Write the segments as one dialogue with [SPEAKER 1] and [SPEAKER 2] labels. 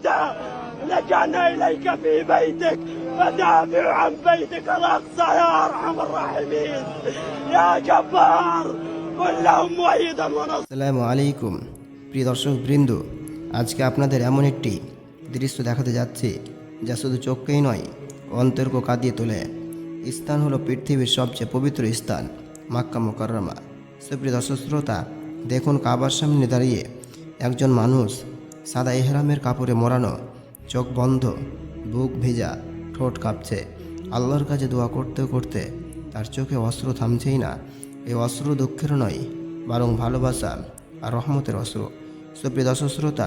[SPEAKER 1] الشهداء لجأنا إليك في بيتك فدافع عن بيتك الأقصى يا أرحم الراحمين يا جبار قل لهم مؤيدا ونصيرا
[SPEAKER 2] আসসালামু আলাইকুম প্রিয় দর্শক বৃন্দ আজকে আপনাদের এমন একটি দৃশ্য দেখাতে যাচ্ছে যা শুধু চোখকেই নয় অন্তর্ক কাঁদিয়ে তোলে স্থান হলো পৃথিবীর সবচেয়ে পবিত্র স্থান মাক্কা মোকাররমা সুপ্রিয় দর্শক শ্রোতা দেখুন কাবার সামনে দাঁড়িয়ে একজন মানুষ সাদা এহরামের কাপড়ে মোড়ানো, চোখ বন্ধ, বুক ভেজা, ঠোঁট কাঁপছে। আল্লাহর কাছে দোয়া করতে করতে তার চোখে অস্ত্র থামছেই না। এই অস্ত্র দুঃখের নয়, বরং ভালোবাসা আর রহমতের অস্ত্র সুপ্রিয় দর্শক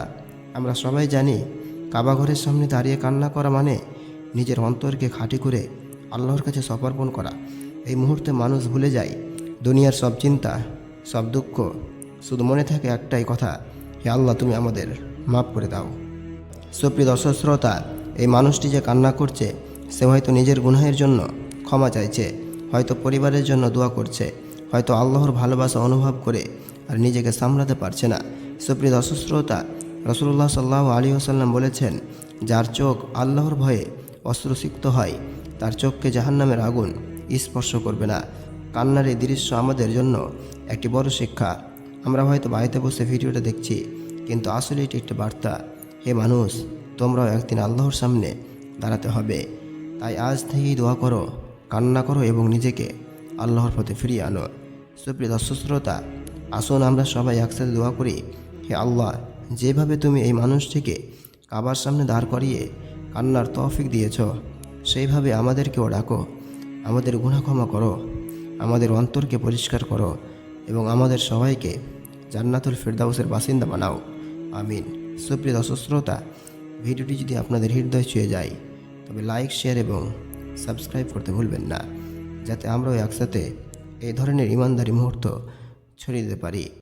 [SPEAKER 2] আমরা সবাই জানি কাবাঘরের সামনে দাঁড়িয়ে কান্না করা মানে নিজের অন্তরকে খাঁটি করে আল্লাহর কাছে সমর্পণ করা। এই মুহূর্তে মানুষ ভুলে যায়, দুনিয়ার সব চিন্তা, সব দুঃখ, শুধু মনে থাকে একটাই কথা, হে আল্লাহ তুমি আমাদের মাফ করে দাও। সুপ্রিয় দর্শক শ্রোতা, এই মানুষটি যে কান্না করছে, সে হয়তো নিজের গুনাহের জন্য ক্ষমা চাইছে, হয়তো পরিবারের জন্য দোয়া করছে, হয়তো আল্লাহর ভালোবাসা অনুভব করে আর নিজেকে সামলাতে পারছে না। সুপ্রিয় দর্শক শ্রোতা রসুল্লাহ সাল্লাহ আলী আসাল্লাম বলেছেন, যার চোখ আল্লাহর ভয়ে অস্ত্রসিক্ত হয়, তার চোখকে জাহান্নামের আগুন স্পর্শ করবে না। কান্নার এই দৃশ্য আমাদের জন্য একটি বড় শিক্ষা। আমরা হয়তো বাড়িতে বসে ভিডিওটা দেখছি কিন্তু আসলে এটি একটি বার্তা, হে মানুষ, তোমরাও একদিন আল্লাহর সামনে দাঁড়াতে হবে। তাই আজ থেকেই দোয়া করো, কান্না করো এবং নিজেকে আল্লাহর পথে ফিরিয়ে আনো। সুপ্রিয় দর্শক শ্রোতা, আসুন আমরা সবাই একসাথে দোয়া করি, হে আল্লাহ, যেভাবে তুমি এই মানুষটিকে কাবার সামনে দাঁড় করিয়ে কান্নার তৌফিক দিয়েছ, সেইভাবে আমাদেরকেও ডাকো, আমাদের গুণা ক্ষমা করো, আমাদের অন্তরকে পরিষ্কার করো এবং আমাদের সবাইকে জান্নাতুল ফেরদাউসের বাসিন্দা বানাও। আমিন। সুপ্রিয় দর্শক শ্রোতা, ভিডিওটি যদি আপনাদের হৃদয় ছুঁয়ে যায়, তবে লাইক, শেয়ার এবং সাবস্ক্রাইব করতে ভুলবেন না, যাতে আমরাও একসাথে এই ধরনের ইমানদারি মুহূর্ত ছড়িয়ে দিতে পারি।